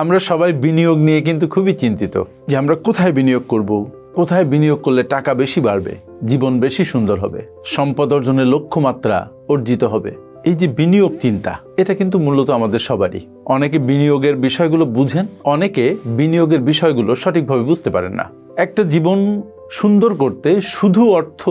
আমরা সবাই বিনিয়োগ নিয়ে কিন্তু খুবই চিন্তিত যে আমরা কোথায় বিনিয়োগ করব, কোথায় বিনিয়োগ করলে টাকা বেশি বাড়বে, জীবন বেশি সুন্দর হবে, সম্পদ অর্জনের লক্ষ্যমাত্রা অর্জিত হবে। এই যে বিনিয়োগ চিন্তা, এটা কিন্তু মূলত আমাদের সবারই। অনেকে বিনিয়োগের বিষয়গুলো বুঝেন, অনেকে বিনিয়োগের বিষয়গুলো সঠিকভাবে বুঝতে পারেন না। একটা জীবন সুন্দর করতে শুধু অর্থ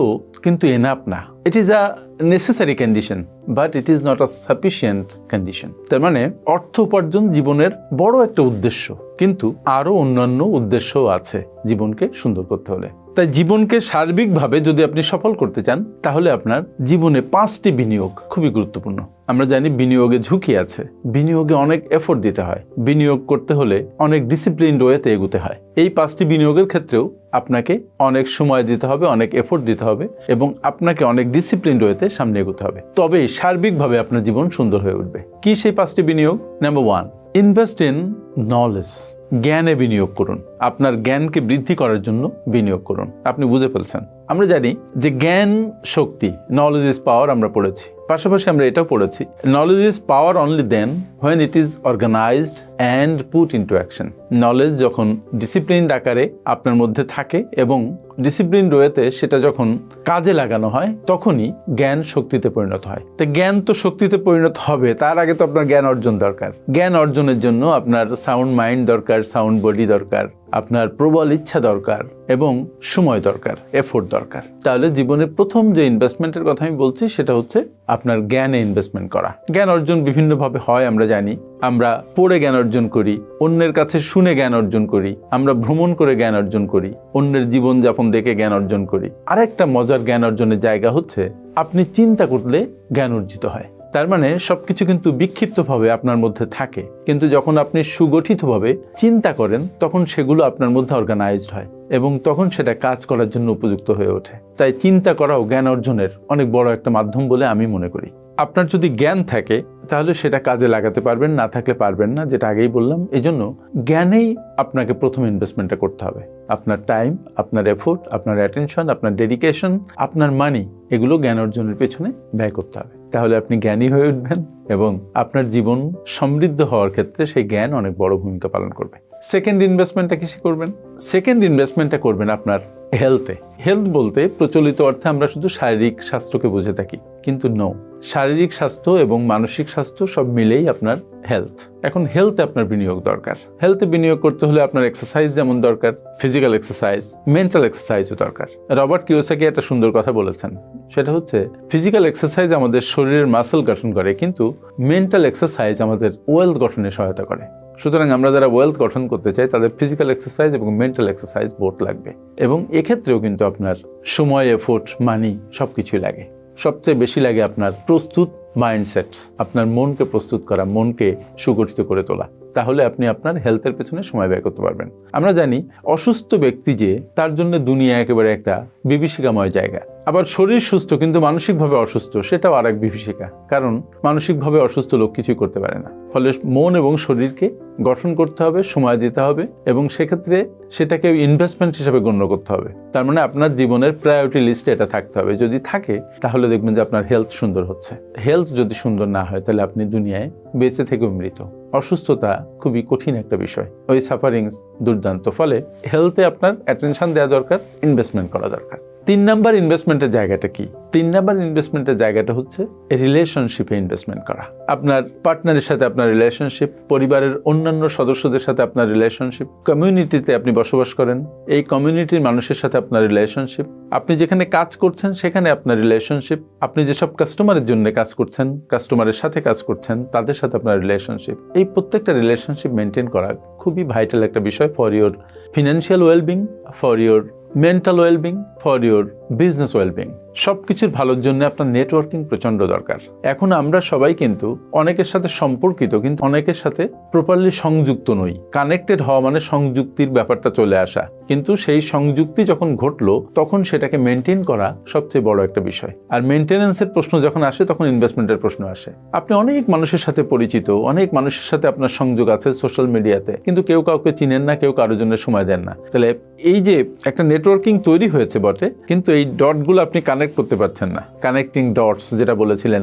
কিন্তু এনাপ না। এটি আ necessary condition but it is not a sufficient condition তার মানে অর্থ উপার্জন জীবনের বড় একটা উদ্দেশ্য, কিন্তু আরও অন্যান্য উদ্দেশ্যও আছে জীবনকে সুন্দর করতে হলে। তাই জীবনকে সার্বিকভাবে যদি আপনি সফল করতে চান, তাহলে আপনার জীবনে পাঁচটি বিনিয়োগ খুবই গুরুত্বপূর্ণ। আমরা জানি বিনিয়োগে ঝুঁকি আছে। বিনিয়োগে অনেক এফোর্ট দিতে হয়। বিনিয়োগ করতে হলে অনেক ডিসিপ্লিন ওয়েতে এগুতে হয়। এই পাঁচটি বিনিয়োগের ক্ষেত্রেও আপনাকে অনেক সময় দিতে হবে, অনেক এফোর্ট দিতে হবে এবং আপনাকে অনেক ডিসিপ্লিন রয়েতে সামনে এগোতে হবে। তবে সার্বিকভাবে আপনার জীবন সুন্দর হয়ে উঠবে। কি সেই পাঁচটি বিনিয়োগ? Number one invest in knowledge জ্ঞানে বিনিয়োগ করুন। আপনার জ্ঞানকে বৃদ্ধি করার জন্য বিনিয়োগ করুন। আপনি বুঝে ফেলছেন। আমরা জানি যে জ্ঞান শক্তি নলেজ ইজ পাওয়ার আমরা পড়েছি। পাশাপাশি আমরা এটাও পড়েছি knowledge is power only then when it is organised and put into action knowledge যখন ডিসিপ্লিন আকারে আপনার মধ্যে থাকে এবং ডিসিপ্লিন রয়েতে সেটা যখন কাজে লাগানো হয়, তখনই জ্ঞান শক্তিতে পরিণত হয়। তো জ্ঞান তো শক্তিতে পরিণত হবে, তার আগে তো আপনার জ্ঞান অর্জন দরকার। জ্ঞান অর্জনের জন্য আপনার সাউন্ড মাইন্ড দরকার সাউন্ড বডি দরকার। আপনার প্রবল ইচ্ছা দরকার এবং সময় দরকার এফোর্ট দরকার। তাহলে জীবনের প্রথম যে ইনভেস্টমেন্টের কথা আমি বলছি, সেটা হচ্ছে আপনার জ্ঞানে ইনভেস্টমেন্ট করা। জ্ঞান অর্জন বিভিন্নভাবে হয়, আমরা জানি। আমরা পড়ে জ্ঞান অর্জন করি, অন্যের কাছে শুনে জ্ঞান অর্জন করি, আমরা ভ্রমণ করে জ্ঞান অর্জন করি, অন্যের জীবনযাপন দেখে জ্ঞান অর্জন করি। আরেকটা মজার জ্ঞান অর্জনের জায়গা হচ্ছে, আপনি চিন্তা করলে জ্ঞান অর্জিত হয়। তার মানে সবকিছু কিন্তু বিক্ষিপ্তভাবে আপনার মধ্যে থাকে। কিন্তু যখন আপনি সুগঠিতভাবে চিন্তা করেন, তখন সেগুলো আপনার মধ্যে অর্গানাইজড হয় এবং তখন সেটা কাজ করার জন্য উপযুক্ত হয়ে ওঠে। তাই চিন্তা করাও জ্ঞান অর্জনের অনেক বড় একটা মাধ্যম বলে আমি মনে করি। আপনার যদি জ্ঞান থাকে, তাহলে সেটা কাজে লাগাতে পারবেন, না থাকলে পারবেন না, যেটা আগেই বললাম। এই জন্য জ্ঞানেই আপনাকে প্রথম ইনভেস্টমেন্টটা করতে হবে। আপনার টাইম আপনার এফোর্ট আপনার অ্যাটেনশন আপনার ডেডিকেশন আপনার মানি এগুলো জ্ঞান অর্জনের পেছনে ব্যয় করতে হবে। তাহলে আপনি জ্ঞানী হয়ে উঠবেন এবং আপনার জীবন সমৃদ্ধ হওয়ার ক্ষেত্রে সেই জ্ঞান অনেক বড় ভূমিকা পালন করবে। সেকেন্ড ইনভেস্টমেন্টটা কিসে করবেন? সেকেন্ড ইনভেস্টমেন্টটা করবেন আপনার হেলথে হেলথ বলতে প্রচলিত অর্থে আমরা শুধু শারীরিক স্বাস্থ্যকে বুঝে থাকি। কিন্তু নো শারীরিক স্বাস্থ্য এবং মানসিক স্বাস্থ্য সব মিলেই আপনার হেলথ এখন হেলথে আপনার বিনিয়োগ দরকার। হেলথে বিনিয়োগ করতে হলে আপনার এক্সারসাইজ যেমন দরকার ফিজিক্যাল এক্সারসাইজ মেন্টাল এক্সারসাইজও দরকার। রবার্ট কিওসাকি একটা সুন্দর কথা বলেছেন। সেটা হচ্ছে ফিজিক্যাল এক্সারসাইজ আমাদের শরীরের মাসেল গঠন করে, কিন্তু মেন্টাল এক্সারসাইজ আমাদের ওয়েলথ গঠনে সহায়তা করে। সুতরাং আমরা যারা ওয়েলথ গঠন করতে চাই, তাদের ফিজিক্যাল এক্সারসাইজ এবং মেন্টাল এক্সারসাইজ বোথ লাগবে। এবং এক্ষেত্রেও কিন্তু আপনার সময় এফোর্ট মানি সব কিছুই লাগে। সবচেয়ে বেশি লাগে আপনার প্রস্তুত মাইন্ডসেট আপনার মনকে প্রস্তুত করা, মনকে সুগঠিত করে তোলা। তাহলে আপনি আপনার হেলথের পেছনে সময় ব্যয় করতে পারবেন। আমরা জানি অসুস্থ ব্যক্তি যে, তার জন্য দুনিয়া একেবারে একটা বিভীষিকাময় জায়গা। আবার শরীর সুস্থ, কিন্তু মানসিকভাবে অসুস্থ, সেটাও আর এক বিভীষিকা। কারণ মানসিকভাবে অসুস্থ লোক কিছুই করতে পারে না। ফলে মন এবং শরীরকে গঠন করতে হবে, সময় দিতে হবে এবং সেক্ষেত্রে সেটাকে ইনভেস্টমেন্ট হিসেবে গণ্য করতে হবে। তার মানে আপনার জীবনের প্রায়োরিটি লিস্টে এটা থাকতে হবে। যদি থাকে, তাহলে দেখবেন যে আপনার হেলথ সুন্দর হচ্ছে। হেলথ যদি সুন্দর না হয়, তাহলে আপনি দুনিয়ায় বেঁচে থেকেও মৃত। অসুস্থতা খুবই কঠিন একটা বিষয়। ওই সাফারিংস দুর্দান্ত। ফলে হেলথে আপনার অ্যাটেনশন দেওয়া দরকার ইনভেস্টমেন্ট করা দরকার। তিন নাম্বার ইনভেস্টমেন্টের জায়গাটা কি? তিন নাম্বার ইনভেস্টমেন্টের জায়গাটা হচ্ছে রিলেশনশিপে ইনভেস্টমেন্ট করা। আপনার পার্টনারের সাথে আপনার রিলেশনশিপ পরিবারের অন্যান্য সদস্যদের সাথে আপনার রিলেশনশিপ কমিউনিটিতে আপনি বসবাস করেন, এই কমিউনিটির মানুষের সাথে আপনার রিলেশনশিপ আপনি যেখানে কাজ করছেন সেখানে আপনার রিলেশনশিপ আপনি যেসব কাস্টমারের জন্য কাজ করছেন কাস্টমারের সাথে কাজ করছেন, তাদের সাথে আপনার রিলেশনশিপ এই প্রত্যেকটা রিলেশনশিপ মেনটেন করা খুবই ভাইটাল একটা বিষয় for your financial wellbeing for your mental well being, for your business well being. সব কিছুর ভালোর জন্য আপনার নেটওয়ার্কিং প্রচণ্ড দরকার। এখন আমরা সবাই কিন্তু অনেকের সাথে সম্পর্কিত, কিন্তু অনেকের সাথে প্রপারলি সংযুক্ত নই। কানেক্টেড হওয়া মানে সংযুক্তির ব্যাপারটা চলে আসা। কিন্তু সেই সংযুক্তি যখন ঘটলো, তখন সেটাকে মেনটেন করা সবচেয়ে বড় একটা বিষয়। আর মেনটেন্যান্সের প্রশ্ন যখন আসে, তখন ইনভেস্টমেন্টের প্রশ্ন আসে। আপনি অনেক মানুষের সাথে পরিচিত, অনেক মানুষের সাথে আপনার সংযোগ আছে সোশ্যাল মিডিয়াতে কিন্তু কেউ কাউকে চিনেন না, কেউ কারোর জন্য সময় দেন না। তাহলে এই যে একটা নেটওয়ার্কিং তৈরি হয়েছে বটে, কিন্তু এই ডটগুলো আপনি কানেক্ট করতে পারছেন না। কানেক্টিং ডটস যেটা বলেছিলেন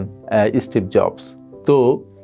স্টিভ জবস তো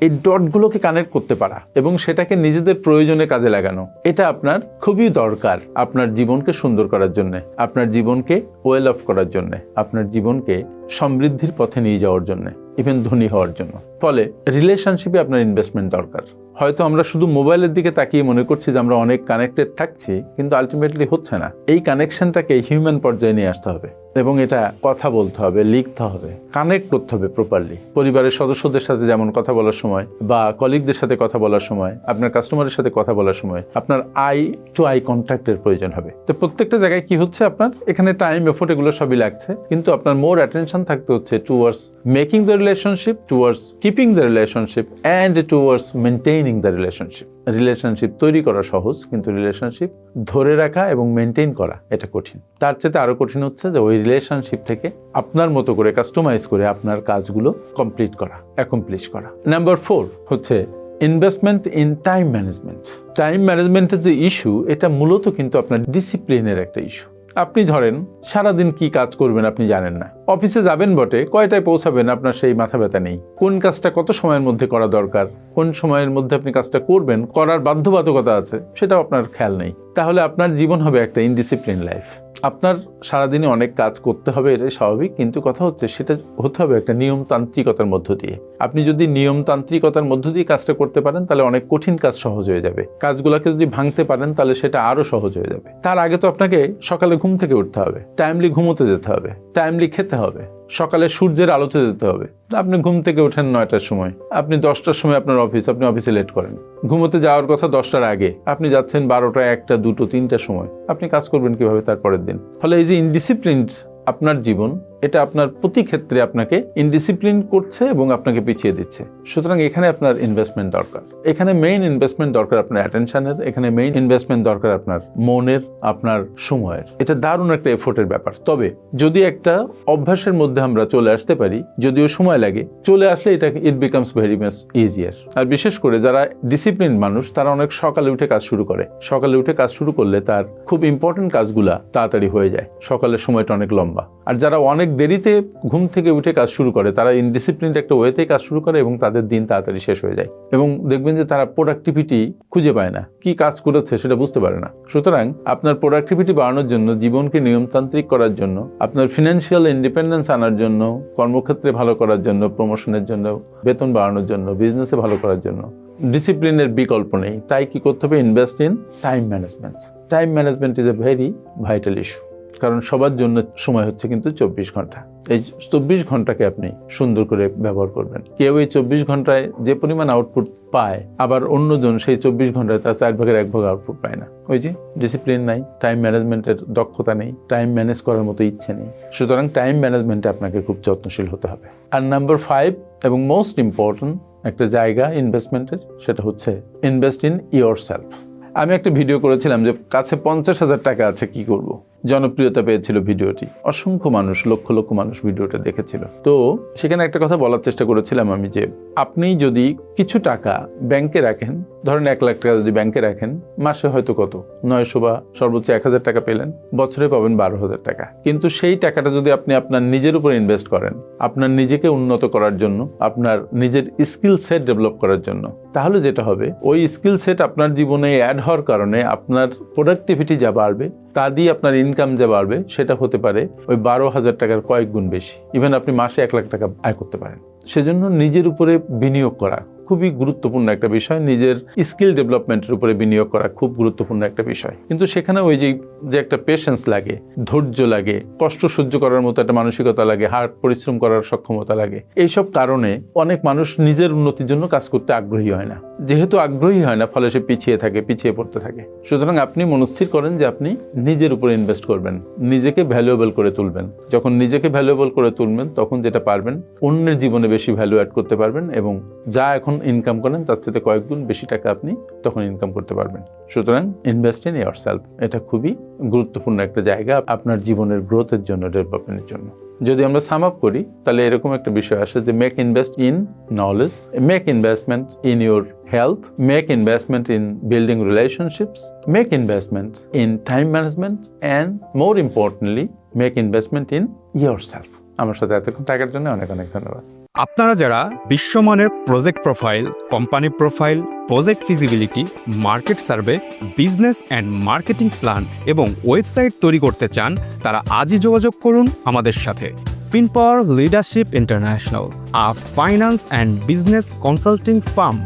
এই ডটগুলোকে কানেক্ট করতে পারা এবং সেটাকে নিজেদের প্রয়োজনে কাজে লাগানো, এটা আপনার খুবই দরকার আপনার জীবনকে সুন্দর করার জন্য, আপনার জীবনকে ওয়েল অফ করার জন্য, আপনার জীবনকে সমৃদ্ধির পথে নিয়ে যাওয়ার জন্য ইভেন ধনী হওয়ার জন্য। ফলে রিলেশনশিপে আপনার ইনভেস্টমেন্ট দরকার। হয়তো আমরা শুধু মোবাইলের দিকে তাকিয়ে মনে করছি যে আমরা অনেক কানেক্টেড থাকছি, কিন্তু আলটিমেটলি হচ্ছে না। এই কানেকশনটাকে হিউম্যান পর্যায়ে নিয়ে আসতে হবে। এবং এটা কথা বলতে হবে, লিখতে হবে কানেক্ট করতে হবে প্রপারলি পরিবারের সদস্যদের সাথে যেমন কথা বলার সময় বা কলিগদের সাথে কথা বলার সময়, আপনার কাস্টমারের সাথে কথা বলার সময়, আপনার আই টু আই কন্ট্যাক্টের প্রয়োজন হবে। তো প্রত্যেকটা জায়গায় কি হচ্ছে আপনার? এখানে টাইম এফোর্ট এগুলো সবই লাগছে। কিন্তু আপনার মোর অ্যাটেনশন থাকতে হচ্ছে towards making the relationship towards keeping the relationship and towards maintaining the relationship relationship তৈরি করা সহজ, কিন্তু রিলেশনশিপ ধরে রাখা এবং মেনটেন করা এটা কঠিন। তার চেয়ে আরও কঠিন হচ্ছে যে ওই রিলেশনশিপ থেকে আপনার মতো করে কাস্টমাইজ করে আপনার কাজগুলো কমপ্লিট করা অ্যাকমপ্লিশ করা। নাম্বার ফোর হচ্ছে investment in time management time ম্যানেজমেন্টের যে ইস্যু এটা মূলত কিন্তু আপনার ডিসিপ্লিনের একটা ইস্যু আপনি ধরেন সারাদিন কি কাজ করবেন আপনি জানেন না। অফিসে যাবেন বটে, কয়টায় পৌঁছাবেন? আপনার সেই মাথা ব্যথা নেই। কোন কাজটা কত সময়ের মধ্যে করা দরকার? কোন সময়ের মধ্যে আপনি কাজটা করবেন? করার বাধ্যবাধকতা আছে, সেটাও আপনার খেয়াল নেই। তাহলে আপনার জীবন হবে একটা ইনডিসিপ্লিন লাইফ আপনার সারাদিনে অনেক কাজ করতে হবে, এটাই স্বাভাবিক, কিন্তু কথা হচ্ছে সেটা হতে হবে একটা নিয়মতান্ত্রিকতার মধ্য দিয়ে। আপনি যদি নিয়মতান্ত্রিকতার মধ্য দিয়ে কাজটা করতে পারেন, তাহলে অনেক কঠিন কাজ সহজ হয়ে যাবে। কাজগুলোকে যদি ভাঙতে পারেন, তাহলে সেটা আরও সহজ হয়ে যাবে। তার আগে তো আপনাকে সকালে ঘুম থেকে উঠতে হবে। টাইমলি ঘুমোতে যেতে হবে। টাইমলি খেতে হবে। সকালে সূর্যের আলোতে যেতে হবে। আপনি ঘুম থেকে ওঠেন নয়টার সময়। আপনি দশটার সময় আপনার অফিস, আপনি অফিসে লেট করেন। ঘুমোতে যাওয়ার কথা দশটার আগে। আপনি যাচ্ছেন বারোটা, একটা, দুটো, তিনটার সময়। আপনি কাজ করবেন কীভাবে তারপরের দিন? ফলে এই যে ইনডিসিপ্লিন আপনার জীবন এটা আপনার প্রতি ক্ষেত্রে আপনাকে ইনডিসিপ্লিন করছে এবং আপনাকে পিছিয়ে দিচ্ছে। সুতরাং এখানে আপনার ইনভেস্টমেন্ট দরকার। এখানে মেইন ইনভেস্টমেন্ট দরকার আপনার অ্যাটেনশনের এখানে মেইন ইনভেস্টমেন্ট দরকার আপনার মনের, আপনার সময়ের। এটা দারুণ একটা এফোর্টের ব্যাপার। তবে যদি একটা অভ্যাসের মধ্যে আমরা চলে আসতে পারি, যদিও সময় লাগে, চলে আসলে এটা it becomes very much easier আর বিশেষ করে যারা ডিসিপ্লিন মানুষ, তারা অনেক সকালে উঠে কাজ শুরু করে। সকালে উঠে কাজ শুরু করলে তার খুব ইম্পর্টেন্ট কাজগুলা তাড়াতাড়ি হয়ে যায়। সকালের সময়টা অনেক লম্বা। আর যারা অনেক দেরিতে ঘুম থেকে উঠে কাজ শুরু করে। তারা ইনডিসিপ্লিনড একটা ওয়েতে কাজ শুরু করে এবং তাদের দিন তাড়াতাড়ি শেষ হয়ে যায়। এবং দেখবেন যে তারা প্রোডাক্টিভিটি খুঁজে পায় না। কি কাজ করেছে সেটা বুঝতে পারে না। সুতরাং আপনার প্রোডাক্টিভিটি বাড়ানোর জন্য, জীবনকে নিয়মতান্ত্রিক করার জন্য, আপনার ফিনান্সিয়াল ইন্ডিপেন্ডেন্স আনার জন্য, কর্মক্ষেত্রে ভালো করার জন্য প্রমোশনের জন্য, বেতন বাড়ানোর জন্য বিজনেসে ভালো করার জন্য ডিসিপ্লিনের বিকল্প নেই। তাই কি করতে হবে? Invest in time management time management is a very vital issue কারণ সবার জন্য সময় হচ্ছে কিন্তু চব্বিশ ঘণ্টা। এই চব্বিশ ঘন্টাকে আপনি সুন্দর করে ব্যবহার করবেন। কেউ এই চব্বিশ ঘন্টায় যে পরিমাণ আউটপুট পায়, আবার অন্যজন সেই চব্বিশ ঘন্টায় তার চার ভাগের এক ভাগ আউটপুট পায় না। ওই যে ডিসিপ্লিন নাই টাইম ম্যানেজমেন্টের দক্ষতা নেই টাইম ম্যানেজ করার মতো ইচ্ছে নেই। সুতরাং টাইম ম্যানেজমেন্টে আপনাকে খুব যত্নশীল হতে হবে। আর নাম্বার ফাইভ এবং মোস্ট ইম্পর্ট্যান্ট একটা জায়গা ইনভেস্টমেন্টের সেটা হচ্ছে ইনভেস্ট ইন ইয়োর সেলফ আমি একটা ভিডিও করেছিলাম যে কাছে পঞ্চাশ হাজার টাকা আছে, কি করব। জনপ্রিয়তা পেয়েছিল ভিডিওটি। অসংখ্য মানুষ, লক্ষ লক্ষ মানুষ ভিডিওটা দেখেছিল। তো সেখানে একটা কথা বলার চেষ্টা করেছিলাম আমি যে, আপনি যদি কিছু টাকা ব্যাংকে রাখেন, ধরেন এক লাখ টাকা যদি ব্যাংকে রাখেন, মাসে হয়তো কত? নয়শো বা সর্বোচ্চ এক হাজার টাকা পেলেন, বছরে পাবেন বারো হাজার টাকা। কিন্তু সেই টাকাটা যদি আপনি আপনার নিজের উপর ইনভেস্ট করেন, আপনার নিজেকে উন্নত করার জন্য, আপনার নিজের স্কিল সেট ডেভেলপ করার জন্য তাহলে যেটা হবে, ওই স্কিল সেট আপনার জীবনে অ্যাড হওয়ার কারণে আপনার প্রোডাক্টিভিটি যা বাড়বে, তা দিয়ে আপনার ইনকাম যা বাড়বে, সেটা হতে পারে ওই বারো হাজার টাকার কয়েক গুণ বেশি। ইভেন আপনি মাসে এক লাখ টাকা আয় করতে পারেন। সেজন্য নিজের উপরে বিনিয়োগ করা খুবই গুরুত্বপূর্ণ একটা বিষয়। নিজের স্কিল ডেভেলপমেন্টের উপরে বিনিয়োগ করা খুব গুরুত্বপূর্ণ একটা বিষয়। কিন্তু সেখানে ওই যে যে একটা পেশেন্স লাগে, ধৈর্য লাগে, কষ্ট সহ্য করার মতো একটা মানসিকতা লাগে হার্ড পরিশ্রম করার সক্ষমতা লাগে, এইসব কারণে অনেক মানুষ নিজের উন্নতির জন্য কাজ করতে আগ্রহী হয় না। যেহেতু আগ্রহী হয় না, ফলে সে পিছিয়ে থাকে, পিছিয়ে পড়তে থাকে। সুতরাং আপনি মনস্থির করেন যে আপনি নিজের উপরে ইনভেস্ট করবেন, নিজেকে ভ্যালুয়েবল করে তুলবেন। যখন নিজেকে ভ্যালুয়েবল করে তুলবেন, তখন যেটা পারবেন, অন্যের জীবনে বেশি ভ্যালু অ্যাড করতে পারবেন এবং যা এখন ইনকাম করেন, তার সাথে কয়েক গুণ বেশি টাকা আপনি তখন ইনকাম করতে পারবেন। সুতরাং ইনভেস্ট ইন ইয়ার সেলফ এটা খুবই গুরুত্বপূর্ণ একটা জায়গা আপনার জীবনের গ্রোথের জন্য ডেভেলপমেন্টের জন্য। যদি আমরা সাম আপ করি, তাহলে এরকম একটা বিষয় আসে যে make invest in knowledge make investment in your health, make investment in building relationships, make investment in time management, and more importantly, make investment in yourself. আমার সাথে এতক্ষণ থাকার জন্য অনেক অনেক ধন্যবাদ। আপনারা যারা বিশ্বমানের project profile company profile project feasibility market survey business and marketing plan এবং ওয়েবসাইট তৈরি করতে চান তারা আজই যোগাযোগ করুন আমাদের সাথে। Finpower leadership international a finance and business consulting firm